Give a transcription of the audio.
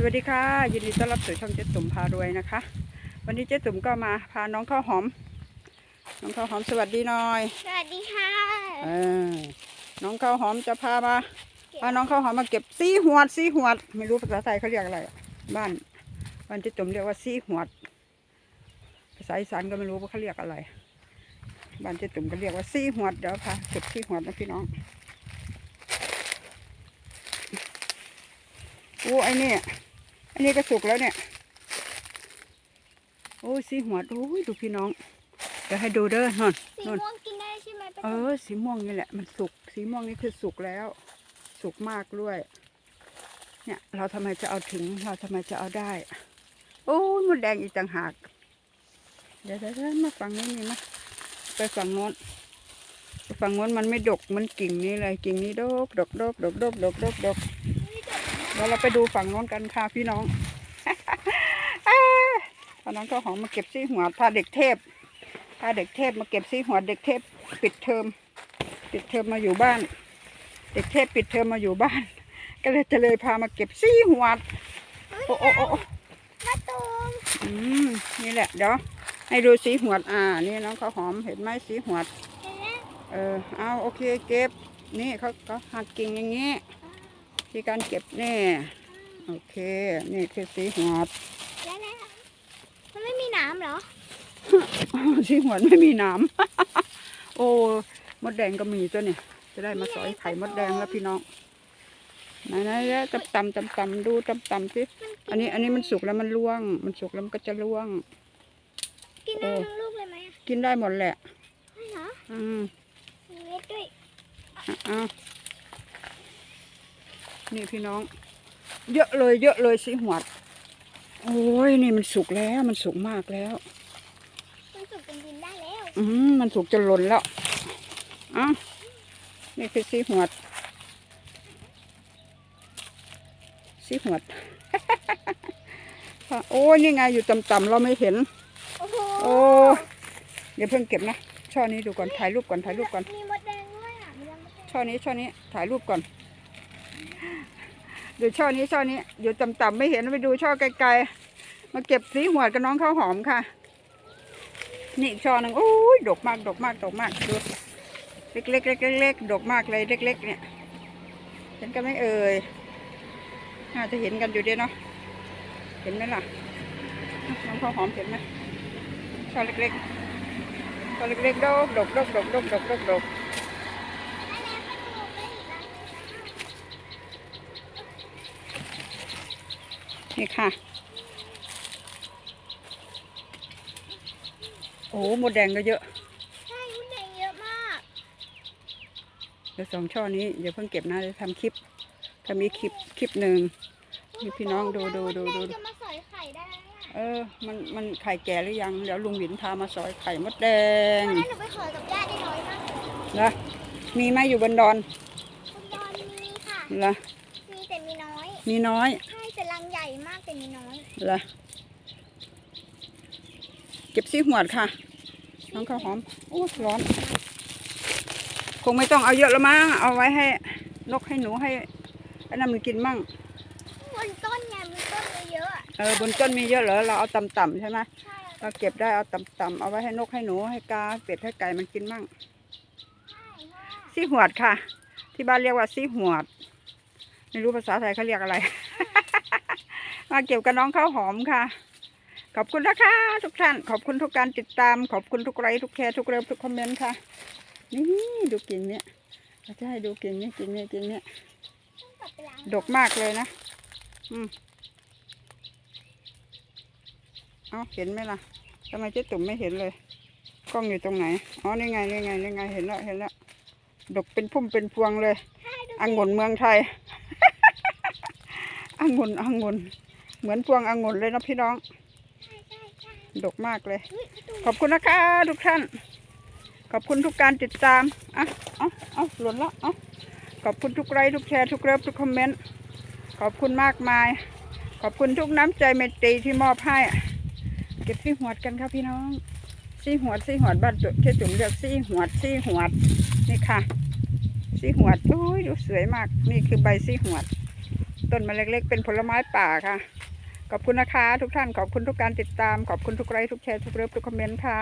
สวัสดีค่ะ ยินดีต้อนรับสู่ช่องเจ๊ตุ่มพารวยนะคะ วันนี้เจ๊ตุ่มก็มาพาน้องข้าวหอม น้องข้าวหอมสวัสดีหน่อยสวัสดีค่ะเออน้องข้าวหอมจะพามาพาน้องข้าวหอมมาเก็บซีหวดซีหวด ไม่รู้ภาษาไทยเขาเรียกอะไรอะบ้านบ้านเจ๊ตุ่มเรียกว่าซีหวด ภาษาอีสานก็ไม่รู้ว่าเขาเรียกอะไรบ้านเจ๊ตุ่มก็เรียกว่าซีหวดเดี๋ยวพาเก็บซีหวดนะพี่น้องโอ้ไอ้นี่ไันนี้ก็สุกแล้วเนี่ย โอ้ยสีหัวดูดูพี่น้อง เดี๋ยวให้ดูเด้อนอนสีม่วงกินได้ใช่ไหมเออสีม่วงนี่แหละ มันสุก สีม่วงนี่คือสุกแล้ว สุกมากด้วย เนี่ย เราทำไมจะเอาถึง เราทำไมจะเอาได้ โอ้ยมดแดงอีกต่างหาก เดี๋ยวเดี๋ยวเดี๋ยวมาฝั่งนี้นี่หมไปฝั่งโน้น ฝั่งโน้นมันไม่ดก มันกิ่งนี้เลย กิ่งนี้ดดก ดก ดก ดก ดก ดกดก ดี๋ยวเราไปดูฝั่งโน้นกันค่ะพี่น้องตอนนั้นก็หอมมาเก็บซี่หัวพาเด็กเทพพาเด็กเทพมาเก็บซี่หัวเด็กเทพปิดเทอมปิดเทอมมาอยู่บ้าน เด็กเทพปิดเทอมมาอยู่บ้าน ก็เลยจะเลยพามาเก็บซี่หัวโอ้โอ้โอ้โอ้ป้าตูมอืมนี่แหละเดี๋ยวให้ดูสีหัวดอ่า นี่น้องเขาวหอมเห็นไหมสีหัวดเห็นไหมเออเอาโอเคเก็บนี่เขาเขาหักกิ่งอย่างนี้ ที่การเก็บนี่โอเค นี่คือสีหัวดแล้วแล้วมันไม่มีหน้ำเหรอ สีหัวดไม่มีหน้ำ โอ้ มดแดงก็มีตัวเนี่ย จะได้มาสอยไข่มดแดงแล้วพี่น้องไหนไหนแล้วตำตำตำตำดูตำตำสิอันนี้ อันนี้มันสุกแล้วมันร่วง มันสุกแล้วมันก็จะร่วง กินได้ทั้งลูกเลยไหมอะกินได้หมดแหละไม่เหรออืมมีเม็ดด้วยอะเอา นี่พี่น้อง เยอะเลย เยอะเลยสีหวด โอ้ยนี่มันสุกแล้วมันสุกมากแล้วมันสุกเป็นดินได้แล้ว อืมมันสุกจะหล่นแล้วอะนี่คือสีหวดสีหวดโอ้ยนี่ไงอยู่ต่ำๆเราไม่เห็นโอ้โหโอ้เดี๋ยวเพิ่งเก็บนะช่อนี้ดูก่อนถ่ายรูปก่อนถ่ายรูปก่อนมีมดแดงด้วยอะมีรังมดแดงช่อนี้ช่อนี้ถ่ายรูปก่อน ดูช่อนี้ช่อนี้ อยู่ต่ำๆไม่เห็นไปดูช่อไกลๆ มาเก็บสีหัวกับน้องข้าวหอมค่ะ นี่อีกช่อหนึ่งโอ้ยดกมากดกมากดกมากดูเล็กๆเล็กๆเล็กๆดกมากเลยเล็ก ๆ เนี่ยเห็นกันไหมเอ่ยน่าจะเห็นกันอยู่เดีเนาะเห็นไหมล่ะน้องข้าวหอมเห็นไหมช่อเล็กๆช่อเล็กๆดกดกดกดกดกดกดก นี่ค่ะ โอ้หมดแดงก็เยอะใช่มดแดงเยอะมาก เดี๋ยวสองช่อนี้อย่าเพิ่งเก็บนะเดี๋ยวทำคลิปถ้ามีคลิปคลิปหนึ่งนี่พี่น้องดูดูดูดูมดแงจะมาสอยไข่ได้แล้วเนี่ยเออ มันมันไข่แก่หรือยัง เดี๋ยวลุงหวินพามาสอยไข่มดแดงวันนั้นหนูไปขอกับญาติได้น้อยมากเลยนะมีไหมอยู่บนดอนคุณดอนมีค่ะเหรอมีแต่มีน้อย มีน้อยใช่แต่รังใหญ่ มากแต่มีน้อยเหรอเก็บซี่หวดค่ะ น้องข้าวหอม โอ้ร้อน คงไม่ต้องเอาเยอะแล้วมั้ง เอาไว้ให้นกให้หนูให้ไอ้นั่นมันกินมั่ง บนต้นไงบนต้นเยอะๆอะเออบนต้นมีเยอะเหรอ เราเอาต่ำๆใช่ไหม ใช่เราเก็บได้เอาต่ำๆเอาไว้ให้นกให้หนูให้กาเป็ดให้ไก่มันกินมั่ง ใช่ว่าซี่หวดค่ะ ที่บ้านเรียกว่าซี่หวด ไม่รู้ภาษาไทยเขาเรียกอะไร มาเก็บกับน้องข้าวหอมค่ะ ขอบคุณนะคะทุกท่าน ขอบคุณทุกการติดตาม ขอบคุณทุกไลค์ทุกแชร์ทุกเร็วทุกคอมเมนต์ค่ะ นี่ดูกิ่งเนี้ยเราจะให้ดูกิ่งเนี้ยกิ่งเนี้ยกิ่งเนี้ยต้องกลับไปล้างดกมากเลยนะ อืมเอาเห็นไหมล่ะทำไมเจ๊ตุ่มไม่เห็นเลย กล้องอยู่ตรงไหน อ๋อ นี่ไง นี่ไง นี่ไง เห็นแล้ว เห็นแล้ว ดกเป็นพุ่มเป็นพวงเลยใช่ดูองุ่นเมืองไทยองุ่นองุ่น เหมือนพวงองุ่นเลยนะพี่น้อง ดกมากเลย ขอบคุณนะคะ ทุกท่าน ขอบคุณทุกการติดตามอะเอาเอาหล่นละเอาขอบคุณทุกไลค์ทุกแชร์ทุกเลิฟทุกคอมเมนต์ ขอบคุณมากมาย ขอบคุณทุกน้ำใจเมตตีที่มอบให้ เก็บซี่หวดกันครับพี่น้อง ซี่หวดซี่หวดบ้านจุดที่จุ่มเรียกซี่หวดซี่หวดนี่ค่ะ ซี่หวดโอ้ยดูสวยมาก นี่คือใบซี่หวด ต้นมาเล็กๆ เป็นผลไม้ป่าค่ะ ขอบคุณนะคะ ทุกท่านขอบคุณทุกการติดตาม ขอบคุณทุกไลค์ทุกแชร์ทุกเลิฟทุกคอมเมนต์ค่ะ